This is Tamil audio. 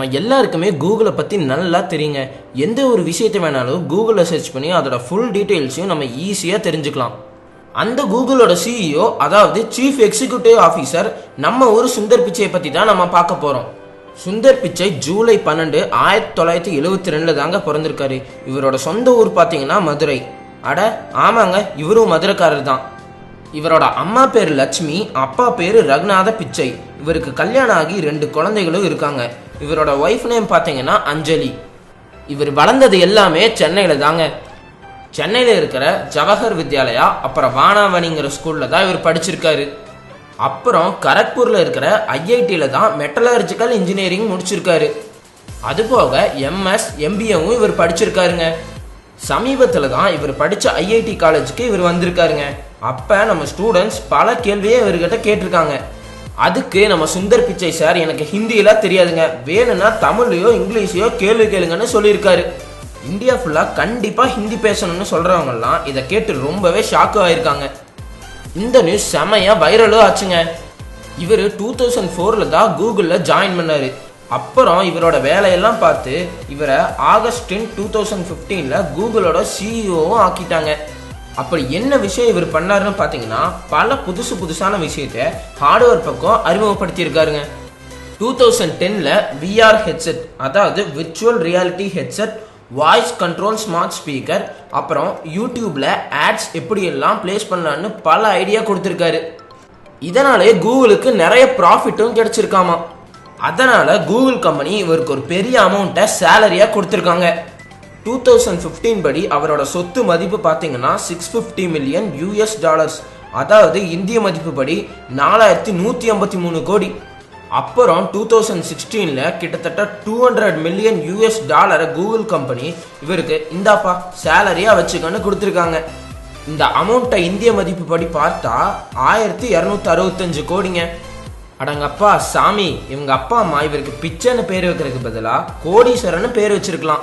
நம்ம எல்லாருக்குமே கூகுளை பற்றி நல்லா தெரியுங்க. எந்த ஒரு விஷயத்தை வேணாலும் கூகுளில் சர்ச் பண்ணி அதோட ஃபுல் டீட்டெயில்ஸையும் நம்ம ஈஸியாக தெரிஞ்சுக்கலாம். அந்த கூகுளோட சிஇஓ அதாவது சீஃப் எக்ஸிக்யூட்டிவ் ஆஃபீஸர் நம்ம ஊர் சுந்தர் பிச்சையை பற்றி தான் நம்ம பார்க்க போகிறோம் சுந்தர் பிச்சை ஜூலை பன்னெண்டு ஆயிரத்தி தொள்ளாயிரத்தி எழுவத்தி ரெண்டில் தாங்க பிறந்திருக்காரு. இவரோட சொந்த ஊர் பார்த்தீங்கன்னா மதுரை. அட ஆமாங்க இவரும் மதுரைக்காரர் தான். இவரோட அம்மா பேர் லட்சுமி அப்பா பேர் ரகுநாத பிச்சை. இவருக்கு கல்யாணம் ஆகி ரெண்டு குழந்தைகளும் இருக்காங்க. இவரோட ஒய்ஃப் நேம் பார்த்தீங்கன்னா அஞ்சலி. இவர் வளர்ந்தது எல்லாமே சென்னையில் தாங்க. சென்னையில் இருக்கிற ஜவஹர் வித்யாலயா அப்புறம் வானாவணிங்கிற ஸ்கூலில் தான் இவர் படிச்சிருக்காரு. அப்புறம் கரக்பூரில் இருக்கிற ஐஐடியில் தான் மெட்டலர்ஜிக்கல் இன்ஜினியரிங் முடிச்சிருக்காரு. அதுபோக எம்எஸ் எம்பிஏவும் இவர் படிச்சிருக்காருங்க. சமீபத்தில் தான் இவர் படித்த ஐஐடி காலேஜுக்கு இவர் வந்திருக்காருங்க. அப்போ நம்ம ஸ்டூடெண்ட்ஸ் பல கேள்வியே இவர்கிட்ட கேட்டிருக்காங்க. அதுக்கு நம்ம சுந்தர் பிச்சை சார் எனக்கு ஹிந்தியெல்லாம் தெரியாதுங்க. வேணும்னா தமிழ்லையோ இங்கிலீஷையோ கேள்வி கேளுங்கன்னு சொல்லியிருக்காரு. இந்தியா ஃபுல்லாக கண்டிப்பாக ஹிந்தி பேசணும்னு சொல்கிறவங்கலாம் இதை கேட்டு ரொம்பவே ஷாக்கு ஆகிருக்காங்க இந்த நியூஸ் செமையாக வைரலும் ஆச்சுங்க. இவர் டூ தௌசண்ட் ஃபோரில் தான் கூகுளில் ஜாயின் பண்ணார். அப்புறம் இவரோட வேலையெல்லாம் பார்த்து இவரை ஆகஸ்டின் டூ தௌசண்ட் ஃபிஃப்டீனில் கூகுளோட சிஇஓவும் ஆக்கிட்டாங்க. அப்படி என்ன விஷயம் இவர் பண்ணாருன்னு பார்த்தீங்கன்னா பல புதுசு புதுசான விஷயத்த ஹார்ட்வேர் பக்கம் அறிமுகப்படுத்தியிருக்காருங்க. டூ தௌசண்ட் டென்னில் விஆர் ஹெட்செட் அதாவது virtual reality headset voice control smart speaker அப்புறம் யூடியூப்ல ஆட்ஸ் எப்படியெல்லாம் ப்ளேஸ் பண்ணலான்னு பல ஐடியா கொடுத்துருக்காரு. இதனாலே கூகுளுக்கு நிறைய ப்ராஃபிட்டும் கிடைச்சிருக்காமா. அதனால கூகுள் கம்பெனி இவருக்கு ஒரு பெரிய அமௌண்ட்டை சேலரியாக கொடுத்துருக்காங்க. டூ தௌசண்ட் ஃபிஃப்டீன் படி அவரோட சொத்து மதிப்பு பார்த்தீங்கன்னா six fifty million US dollars அதாவது இந்திய மதிப்பு படி நாலாயிரத்தி நூற்றி ஐம்பத்தி மூணு கோடி. அப்புறம் டூ தௌசண்ட் சிக்ஸ்டீனில் கிட்டத்தட்ட டூ ஹண்ட்ரட் மில்லியன் யூஎஸ் டாலரை கூகுள் கம்பெனி இவருக்கு இந்தாப்பா சேலரியாக வச்சுக்கன்னு கொடுத்துருக்காங்க. இந்த அமௌண்ட்டை இந்திய மதிப்பு படி பார்த்தா ஆயிரத்தி இரநூத்தி அறுபத்தஞ்சு கோடிங்க. அடங்கப்பா சாமி இவங்க அப்பா அம்மா இவருக்கு பிச்சைன்னு பேர் வைக்கிறதுக்கு பதிலாக கோடீஸ்வரன்னு பேர் வச்சிருக்கலாம்.